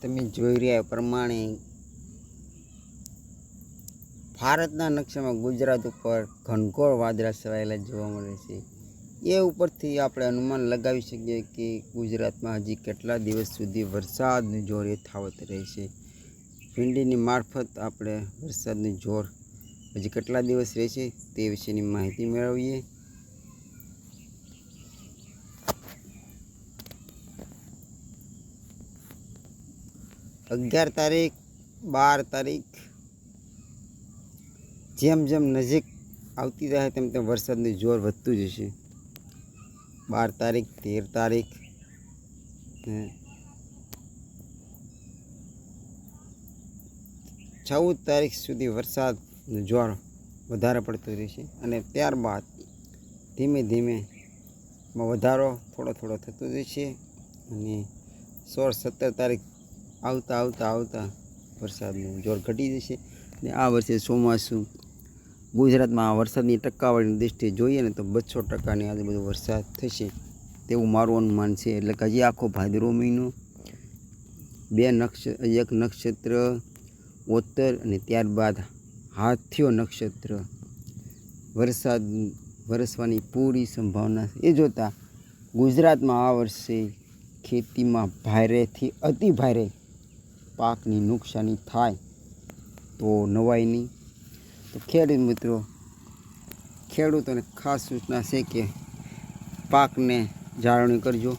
તમે જોઈ રહ્યા પ્રમાણે ભારતના નકશામાં ગુજરાત ઉપર ઘનઘોર વાદળા છવાયેલા જોવા મળે છે. એ ઉપરથી આપણે અનુમાન લગાવી શકીએ કે ગુજરાતમાં હજી કેટલા દિવસ સુધી વરસાદનું જોર યથાવત રહેશે ભીંડીની મારફત આપણે વરસાદનું જોર હજી કેટલા દિવસ રહેશે તે વિશેની માહિતી મેળવીએ. અગિયાર તારીખ, બાર તારીખ, જેમ જેમ નજીક આવતી રહે તેમ તેમ વરસાદનું જોર વધતું જશે. બાર તારીખ, તેર તારીખ ચૌદ તારીખ સુધી વરસાદનું જોર વધારે પડતું રહેશે અને ત્યારબાદ ધીમે ધીમે વધારો થોડો થોડો થતો જશે અને સોળ સત્તર તારીખ આવતા આવતા આવતા વરસાદનું જોર ઘટી જશે ને આ વર્ષે ચોમાસું ગુજરાતમાં વરસાદની ટકાવારીની દૃષ્ટિએ જોઈએ ને તો બસો ટકાની આજુબાજુ વરસાદ થશે તેવું મારું અનુમાન છે. એટલે કે હજી આખો ભાદરવો મહિનો, બે નક્ષ એક નક્ષત્ર ઓતર અને ત્યારબાદ હાથીઓ નક્ષત્ર. વરસાદ વરસવાની પૂરી સંભાવના એ જોતાં ગુજરાતમાં આ વર્ષે ખેતીમાં ભારેથી અતિ ભારે પાકની નુકસાની થાય તો નવાઈ નહીં. તો ખેડૂત મિત્રો, ખેડૂતોને ખાસ સૂચના છે કે પાકને જાળવણી કરજો.